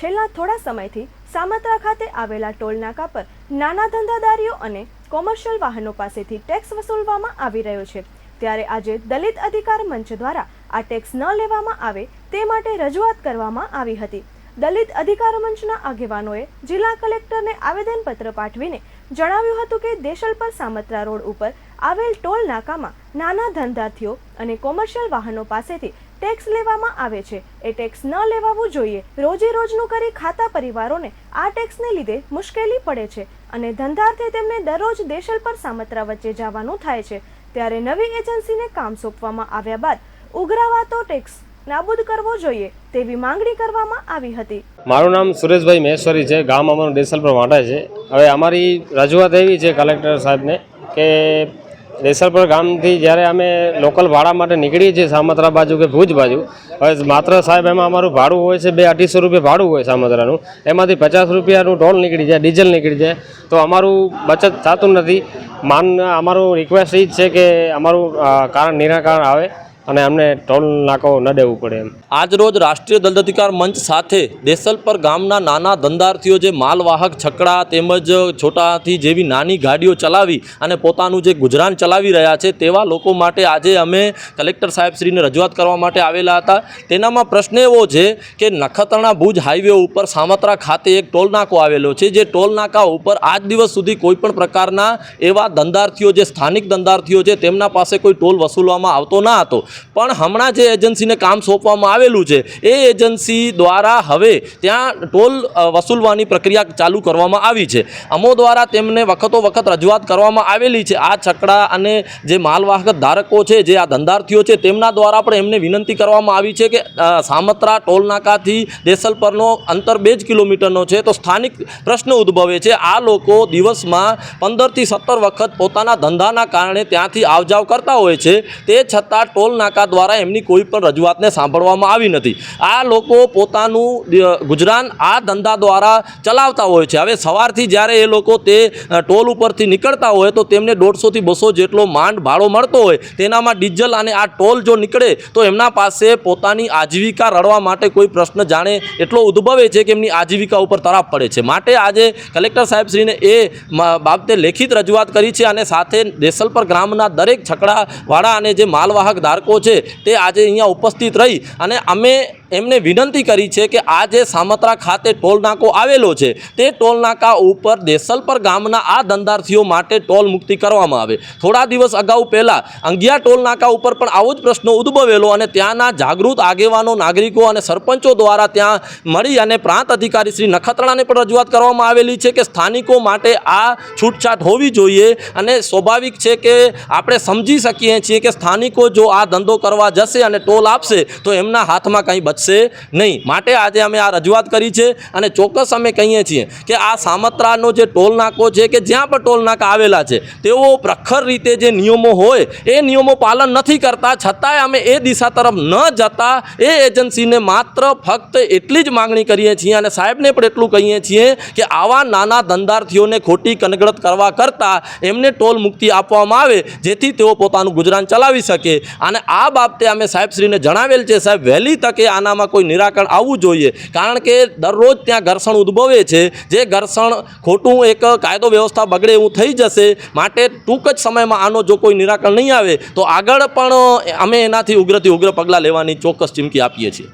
છેલ્લા થોડા સમયથી સામત્રા ખાતે આવેલા ટોલનાકા પર નાના ધંધાદારીઓ અને કોમર્શિયલ વાહનો પાસેથી ટેક્સ વસૂલવામાં આવી રહ્યો છે. ત્યારે આજે દલિત અધિકાર મંચ દ્વારા આ ટેક્સ ન લેવામાં આવે તે માટે રજૂઆત કરવામાં આવી હતી. દલિત અધિકાર મંચના આગેવાનોએ જિલ્લા કલેક્ટરને આવેદનપત્ર પાઠવીને જણાવ્યું હતું કે દેશલપર સામત્રા રોડ ઉપર આવેલ ટોલ નાકામાં નાના ધંધાર્થીઓ અને કોમર્શિયલ વાહનો પાસેથી ટેક્સ લેવામાં આવે છે. એ ટેક્સ ન લેવાવું જોઈએ. રોજે રોજનું કરી ખાતા પરિવારોને આ ટેક્સને લીધે મુશ્કેલી પડે છે અને ધંધાર્થે તેમને દરરોજ દેશલ પર સામત્રા વચ્ચે જવાનું થાય છે. ત્યારે નવી એજન્સીને કામ સોંપવામાં આવ્યા બાદ ઉઘરાવાતો ટેક્સ નાબૂદ કરવો જોઈએ તેવી માંગણી કરવામાં આવી હતી. મારું નામ સુરેશભાઈ મહેશ્વરી છે. ગામ અમારું દેસલપર વાંટા છે. હવે અમારી રજૂઆત એવી છે કલેક્ટર સાહેબને કે દેસલપર ગામથી જ્યારે અમે લોકલ ભાડા માટે નીકળીએ છીએ સામત્રા બાજુ કે ભુજ બાજુ, હવે માત્ર સાહેબ એમાં અમારું ભાડું હોય છે બે અઢીસો રૂપિયા ભાડું હોય સામત્રાનું. એમાંથી પચાસ રૂપિયાનું ટોલ નીકળી જાય, ડીઝલ નીકળી જાય. તો અમારું બચત થતું નથી. માન, અમારું રિક્વેસ્ટ એ જ છે કે અમારું કારણ નિરાકરણ આવે. અને અમને ટોલ નાકો ન દેવું પડે એમ. આજરોજ રાષ્ટ્રીય દલિત અધિકાર મંચ સાથે દેસલપર ગામના નાના ધંધાર્થીઓ જે માલવાહક, છકડા તેમજ છોટાથી જેવી નાની ગાડીઓ ચલાવી અને પોતાનું જે ગુજરાન ચલાવી રહ્યા છે તેવા લોકો માટે આજે અમે કલેક્ટર સાહેબશ્રીને રજૂઆત કરવા માટે આવેલા હતા. તેનામાં પ્રશ્ન એવો છે કે નખત્રાણા ભુજ હાઈવે ઉપર સામત્રા ખાતે એક ટોલ નાકો આવેલો છે, જે ટોલ નાકા ઉપર આજ દિવસ સુધી કોઈ પણ પ્રકારના એવા ધંધાર્થીઓ, જે સ્થાનિક ધંધાર્થીઓ છે, તેમના પાસે કોઈ ટોલ વસૂલવામાં આવતો ના હતો. પણ હમણાં જે એજન્સીને કામ સોંપવામાં આવેલું છે, એ એજન્સી દ્વારા હવે ત્યાં ટોલ વસૂલવાની પ્રક્રિયા ચાલુ કરવામાં આવી છે. અમો દ્વારા તેમને વખતો વખત રજૂઆત કરવામાં આવેલી છે. આ છકડા અને જે માલવાહક ધારકો છે, જે આ ધંધાર્થીઓ છે, તેમના દ્વારા પણ એમને વિનંતી કરવામાં આવી છે કે સામત્રા ટોલ નાકાથી દેસલપરનો અંતર બે જ કિલોમીટરનો છે. તો સ્થાનિક પ્રશ્ન ઉદ્ભવે છે, આ લોકો દિવસમાં પંદરથી સત્તર વખત પોતાના ધંધાના કારણે ત્યાંથી આવજાવ કરતા હોય છે. તે છતાં ટોલ નાકા દ્વારા એમની કોઈ પણ રજૂઆતને સાંભળવામાં આવી નથી. આ લોકો પોતાનું ગુજરાન આ ધંધા દ્વારા ચલાવતા હોય છે. હવે સવારથી જ્યારે એ લોકો તે ટોલ ઉપરથી નીકળતા હોય તો તેમને દોઢસોથી બસો જેટલો માંડ ભાડો મળતો હોય. તેનામાં ડીઝલ અને આ ટોલ જો નીકળે તો એમના પાસે પોતાની આજીવિકા રળવા માટે કોઈ પ્રશ્ન જાણે એટલો ઉદ્ભવે છે કે એમની આજીવિકા ઉપર તરાપ પડે છે. માટે આજે કલેક્ટર સાહેબશ્રીને એ બાબતે લેખિત રજૂઆત કરી છે અને સાથે દેસલપર ગ્રામના દરેક છકડાવાળા અને જે માલવાહક ધારકો છે તે આજે અહીંયા ઉપસ્થિત રહી અને અમે એમને વિનંતી કરી છે કે આ જે સામત્રા ખાતે ટોલ નાકો આવેલો છે, તે ટોલ નાકા ઉપર દેસલપર ગામના આ ધંધાર્થીઓ માટે ટોલ મુક્તિ કરવામાં આવે. થોડા દિવસ અગાઉ પહેલાં અંગિયા ટોલ નાકા ઉપર પણ આવો જ પ્રશ્ન ઉદ્ભવેલો અને ત્યાંના જાગૃત આગેવાનો, નાગરિકો અને સરપંચો દ્વારા ત્યાં મળી અને પ્રાંત અધિકારી શ્રી નખત્રાણાને પણ રજૂઆત કરવામાં આવેલી છે કે સ્થાનિકો માટે આ છૂટછાટ હોવી જોઈએ અને સ્વાભાવિક છે કે આપણે સમજી શકીએ છીએ કે સ્થાનિકો જો આ ધંધો કરવા જશે અને ટોલ આપશે, તો એમના હાથમાં કંઈ બચશે નહીં. માટે આજે અમે આ રજૂઆત કરી છે અને ચોક્કસ અમે કહીએ છીએ કે આ સામત્રાનો જે ટોલ નાકો છે કે જ્યાં પણ ટોલ નાકા આવેલા છે, તેઓ પ્રખર રીતે જે નિયમો હોય, એ નિયમો પાલન નથી કરતા. છતાંય અમે એ દિશા તરફ ન જતા. એ એજન્સીને માત્ર ફક્ત એટલી જ માંગણી કરીએ છીએ અને સાહેબને પણ એટલું કહીએ છીએ કે આવા નાના ધંધાર્થીઓને ખોટી કનગડત કરવા કરતાં એમને ટોલ મુક્તિ આપવામાં આવે, જેથી તેઓ પોતાનું ગુજરાન ચલાવી શકે. અને આ બાબતે અમે સાહેબશ્રીને જણાવેલ છે, સાહેબ, વહેલી તકે આનામાં કોઈ નિરાકરણ આવવું જોઈએ. કારણ કે દરરોજ ત્યાં ઘર્ષણ ઉદ્ભવે છે. જે ઘર્ષણ ખોટું એક કાયદો વ્યવસ્થા બગડે એવું થઈ જશે માટે ટૂંક જ સમયમાં આનો જો કોઈ નિરાકરણ નહીં આવે તો આગળ પણ અમે એનાથી ઉગ્રથી ઉગ્ર પગલાં લેવાની ચોક્કસ ચીમકી આપીએ છીએ.